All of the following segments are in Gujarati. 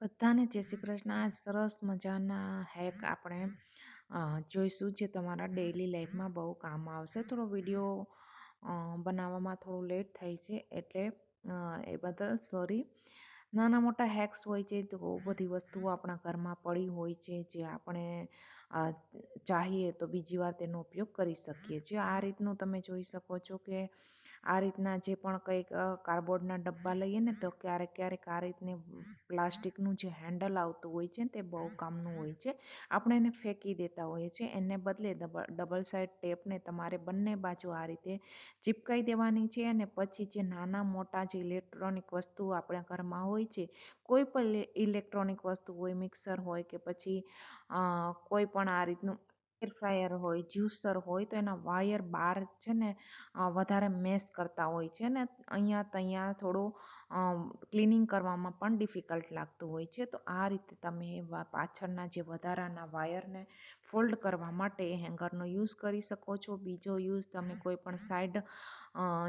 બધાને જય શ્રી કૃષ્ણ. આ સરસ મજાના હેક આપણે જોઈશું જે તમારા ડેઈલી લાઈફમાં બહુ કામ આવશે. થોડો વીડિયો બનાવવામાં થોડું લેટ થાય છે એટલે એ બદલ સોરી નાના મોટા હેક્સ હોય છે, તો બધી વસ્તુઓ આપણા ઘરમાં પડી હોય છે, જે આપણે ચાહીએ તો બીજી વાર તેનો ઉપયોગ કરી શકીએ છીએ. આ રીતનું તમે જોઈ શકો છો કે આ રીતના જે પણ કંઈક કાર્ડબોર્ડના ડબ્બા લઈએ ને, તો ક્યારેક ક્યારેક આ રીતની પ્લાસ્ટિકનું જે હેન્ડલ આવતું હોય છે તે બહુ કામનું હોય છે. આપણે એને ફેંકી દેતા હોઈએ છીએ. એને બદલે ડબલ સાઇડ ટેપને તમારે બંને બાજુ આ રીતે ચીપકાઈ દેવાની છે અને પછી જે નાના મોટા જે ઇલેક્ટ્રોનિક વસ્તુઓ આપણા ઘરમાં હોય છે, કોઈ પણ ઇલેક્ટ્રોનિક વસ્તુ હોય, મિક્સર હોય કે પછી કોઈ પણ આ રીતનું એર ફ્રાયર હોય, જ્યુસર હોય, તો એના વાયર બહાર છે ને વધારે મેસ કરતા હોય છે ને, અહીંયા ત્યાં થોડું ક્લિનિંગ કરવામાં પણ ડિફિકલ્ટ લાગતું હોય છે. તો આ રીતે તમે પાછળના જે વધારાના વાયરને ફોલ્ડ કરવા માટે હેંગરનો યુઝ કરી શકો છો. બીજો યુઝ તમે કોઈ પણ સાઈડ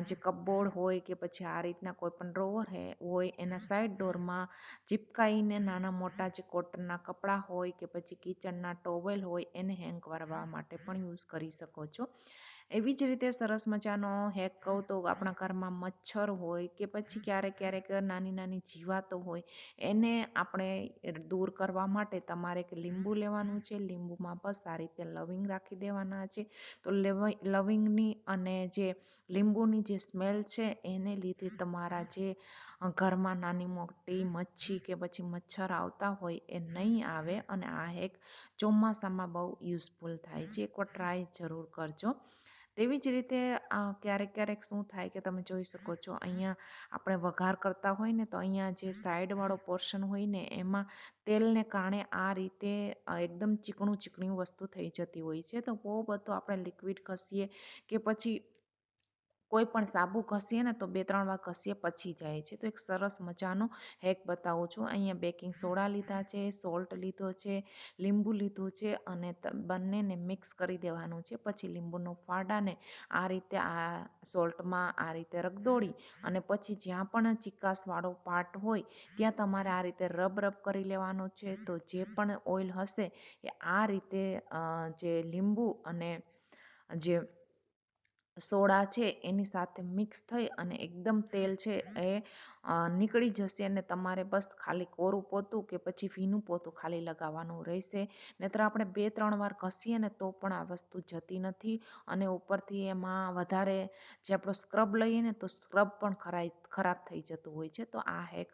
જે કપબોર્ડ હોય કે પછી આ રીતના કોઈ પણ ડ્રોવર હોય એના સાઈડ ડોરમાં ચીપકાઈને નાના મોટા જે કોટનના કપડાં હોય કે પછી કિચનના ટોવેલ હોય એને હેંગ કરવા માટે પણ યુઝ કરી શકો છો. એવી જ રીતે સરસ મજાનો હેક કહું તો આપણા ઘરમાં મચ્છર હોય કે પછી ક્યારેક ક્યારેક નાની નાની જીવાતો હોય એને આપણે દૂર કરવા માટે તમારે એક લીંબુ લેવાનું છે. લીંબુમાં બસ આ રીતે લવિંગ રાખી દેવાના છે. તો લવિંગની અને જે લીંબુની જે સ્મેલ છે એને લીધે તમારા જે ઘરમાં નાની મોટી મચ્છી કે પછી મચ્છર આવતા હોય એ નહીં આવે અને આ હેક ચોમાસામાં બહુ યુઝફુલ થાય છે. એકવાર ટ્રાય જરૂર કરજો. તેવી જ રીતે ક્યારેક ક્યારેક શું થાય કે તમે જોઈ શકો છો અહીંયા આપણે વઘાર કરતા હોય ને તો અહીંયા જે સાઈડવાળો પોર્શન હોય ને એમાં તેલને કારણે આ રીતે એકદમ ચીકણું ચીકણી વસ્તુ થઈ જતી હોય છે. તો બહુ બધું આપણે લિક્વિડ ઘસીએ કે પછી કોઈ પણ સાબુ ઘસીએ ને તો બે ત્રણ વાર ઘસીએ પછી જાય છે. તો એક સરસ મજાનો હેક બતાવું છું. અહીંયા બેકિંગ સોડા લીધા છે સોલ્ટ લીધો છે, લીંબુ લીધું છે અને બંનેને મિક્સ કરી દેવાનું છે. પછી લીંબુનો ફાડાને આ રીતે આ સોલ્ટમાં આ રીતે રગદોળી અને પછી જ્યાં પણ ચિકાસવાળો પાર્ટ હોય ત્યાં તમારે આ રીતે રબ રબ કરી લેવાનો છે. તો જે પણ ઓઇલ હશે એ આ રીતે જે લીંબુ અને જે સોડા છે એની સાથે મિક્સ થઈ અને એકદમ તેલ છે એ નીકળી જશે અને તમારે બસ ખાલી કોરું પોતું કે પછી ભીનું પોતું ખાલી લગાવવાનું રહેશે. નહીતર આપણે બે, ત્રણ વાર ઘસીએ ને તો પણ આ વસ્તુ જતી નથી અને ઉપરથી એમાં વધારે જે આપણો સ્ક્રબ લઈએ ને તો સ્ક્રબ પણ ખરાઈ, ખરાબ થઈ જતું હોય છે. તો આ હેક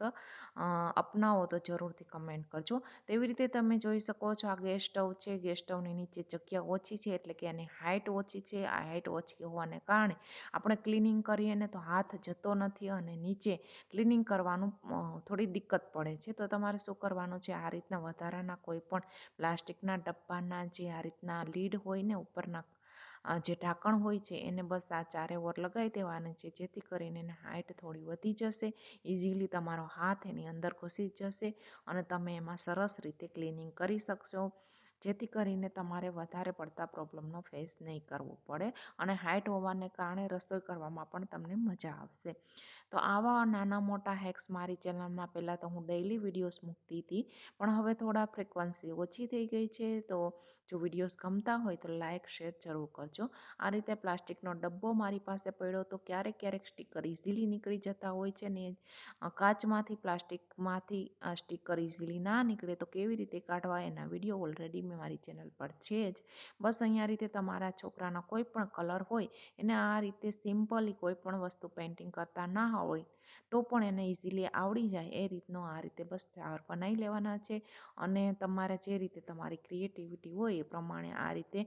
અપનાવો તો જરૂરથી કમેન્ટ કરજો. તેવી રીતે તમે જોઈ શકો છો આ ગેસ સ્ટવ છે. ગેસ સ્ટવની નીચે જગ્યા ઓછી છે એટલે કે એની હાઇટ ઓછી છે. આ હાઇટ ઓછી હોવાને કારણે આપણે ક્લિનિંગ કરીએ ને તો હાથ જતો નથી અને નીચે ક્લિનિંગ કરવાનું થોડી દિક્કત પડે છે. તો તમારે શું કરવાનું છે? આ રીતના વધારાના કોઈ પણ પ્લાસ્ટિકના ડબ્બાના જે આ રીતના લીડ હોય ને ઉપરના જે ઢાંકણ હોય છે, એને બસ આ ચારે ઓર લગાવી દેવાની છે. જેથી કરીને એને હાઇટ થોડી વધી જશે ઇઝીલી તમારો હાથ એની અંદર ઘૂસી જશે અને તમે એમાં સરસ રીતે ક્લિનિંગ કરી શકશો. જેથી કરીને તમારે વધારે પડતા પ્રોબ્લેમનો ફેસ નહીં કરવો પડે અને હાઇટ હોવાને કારણે રસોઈ કરવામાં પણ તમને મજા આવશે. તો આવા નાના મોટા હેક્સ મારી ચેનલમાં પહેલાં તો હું ડેઇલી વિડીયોઝ મૂકતી હતી, પણ હવે થોડા ફ્રિકવન્સી ઓછી થઈ ગઈ છે, તો જો વિડીયોઝ ગમતા હોય તો લાઇક શેર જરૂર કરજો. આ રીતે પ્લાસ્ટિકનો ડબ્બો મારી પાસે પડ્યો તો ક્યારેક ક્યારેક સ્ટીકર ઇઝીલી નીકળી જતા હોય છે ને કાચમાંથી પ્લાસ્ટિકમાંથી સ્ટીકર ઇઝીલી ના નીકળે તો કેવી રીતે કાઢવા એના વીડિયો ઓલરેડી મેં મારી ચેનલ પર છે જ. બસ અહીંયા રીતે તમારા છોકરાના કોઈ પણ કલર હોય, એને આ રીતે સિમ્પલી કોઈ પણ વસ્તુ પેઇન્ટિંગ કરતા ના હોય, તો પણ એને ઇઝીલી આવડી જાય. એ રીતનો આ રીતે બસ ફ્લાવર બનાવી લેવાના છે અને તમારે જે રીતે તમારી ક્રિએટિવિટી હોય એ પ્રમાણે આ રીતે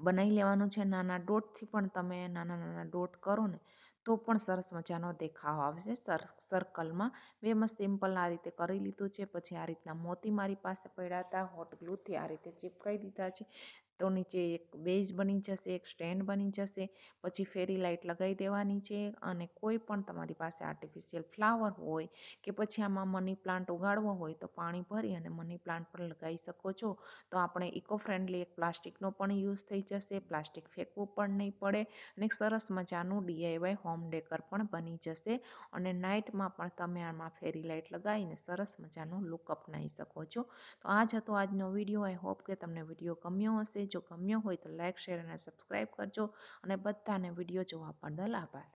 બનાવી લેવાનું છે. નાના ડોટથી પણ તમે નાના નાના ડોટ કરો ને તો પણ સરસ મજાનો દેખાવ આવશે સર સર્કલમાં બે મસ્ત સિમ્પલ આ રીતે કરી લીધું છે. પછી આ રીતના મોતી મારી પાસે પડ્યા હતા. હોટ ગ્લુથી આ રીતે ચીપકાઈ દીધા છે. તો નીચે એક બેઝ બની જશે, એક સ્ટેન્ડ બની જશે, પછી ફેરી લાઇટ લગાવી દેવાની છે અને કોઈ પણ તમારી પાસે આર્ટિફિશિયલ ફ્લાવર હોય કે પછી આમાં મની પ્લાન્ટ ઉગાડવો હોય તો પાણી ભરી અને મની પ્લાન્ટ પણ લગાવી શકો છો. તો આપણે ઇકો ફ્રેન્ડલી એક પ્લાસ્ટિકનો પણ યુઝ થઈ જશે, પ્લાસ્ટિક ફેંકવું પણ નહીં પડે અને સરસ મજાનું ડીઆઈવાય હોમ ડેકર પણ બની જશે અને નાઇટમાં પણ તમે આમાં ફેરી લાઇટ લગાવીને સરસ મજાનું લુક અપનાવી શકો છો. તો આ જ હતો આજનો વીડિયો. આઈ હોપ કે તમને વીડિયો ગમ્યો હશે. જો ગમ્યો હોય તો લાઇક શેર અને સબસ્ક્રાઈબ કરજો અને બધાને વીડિયો જોવા બદલ આભાર.